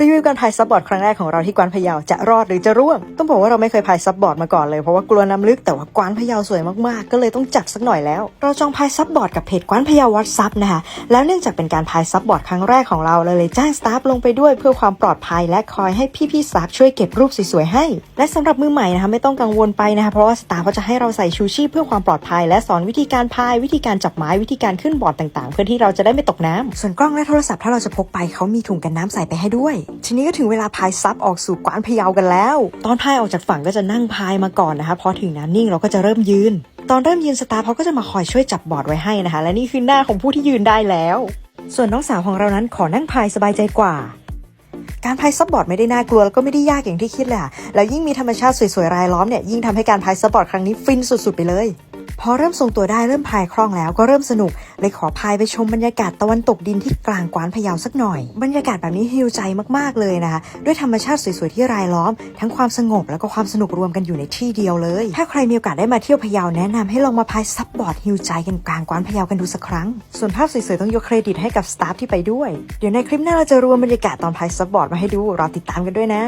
รีวิวการพายซับบอร์ดครั้งแรกของเราที่กวานพะเยาจะรอดหรือจะร่วง ต้องบอกว่าเราไม่เคยพายซับบอร์ดมาก่อนเลยเพราะว่ากลัวน้ำลึกแต่ว่ากวานพะเยาสวยมากๆ ก็เลยต้องจัดสักหน่อยแล้ว เราจองพายซับบอร์ดกับเพจกวานพะเยาวัดซับนะคะแล้วเนื่องจากเป็นการพายซับบอร์ดครั้งแรกของเราเราเลยจ้างสตาฟลงไปด้วยเพื่อความปลอดภัยและคอยให้พี่ๆสตาฟช่วยเก็บรูปสวยๆให้ และสำหรับมือใหม่นะคะไม่ต้องกังวลไปนะคะเพราะว่าสตาฟเขาจะให้เราใส่ชูชีพเพื่อความปลอดภัย และสอนวิธีการพายวิธีการจับไม้วิธีการขึ้นบอร์ดต่างๆ เพื่อที่เราจะได้ไม่ตกน้ำส่วนกล้องและโทรศัพท์ถ้าเราจะพกไปเขามีถุงกันน้ำใส่ไปให้ด้วยทีนี้ก็ถึงเวลาพายซับออกสู่กวานพะเยากันแล้ว ตอนพายออกจากฝั่งก็จะนั่งพายมาก่อนนะคะพอถึงน้ำนิ่งเราก็จะเริ่มยืน ตอนเริ่มยืนสตาฟเขาก็จะมาคอยช่วยจับบอร์ดไว้ให้นะคะ และนี่คือหน้าของผู้ที่ยืนได้แล้ว ส่วนน้องสาวของเรานั้นขอนั่งพายสบายใจกว่า การพายซับบอร์ดไม่ได้น่ากลัวแล้วก็ไม่ได้ยากอย่างที่คิดเลยอะแล้วยิ่งมีธรรมชาติสวยๆรายล้อมเนี่ยยิ่งทำให้การพายซับบอร์ดครั้งนี้ฟินสุดๆไปเลย พอเริ่มทรงตัวได้เริ่มพายคล่องแล้วก็เริ่มสนุก เลยขอพายไปชมบรรยากาศตะวันตกดินที่กลางกวานพะเยาสักหน่อย บรรยากาศแบบนี้ฮิวใจมากๆเลยนะคะ ด้วยธรรมชาติสวยๆที่รายล้อม ทั้งความสงบแล้วก็ความสนุกรวมกันอยู่ในที่เดียวเลย ถ้าใครมีโอกาสได้มาเที่ยวพะเยาแนะนำให้ลองมาพายซับบอร์ดฮิวใจกันกลางกวานพะเยากันดูสักครั้ง ส่วนภาพสวยๆต้องยกเครดิตให้กับสตาฟที่ไปด้วย เดี๋ยวในคลิปหน้าเราจะรวมบรรยากาศตอนพายซับบอร์ดมาให้ดูรอติดตามกันด้วยนะ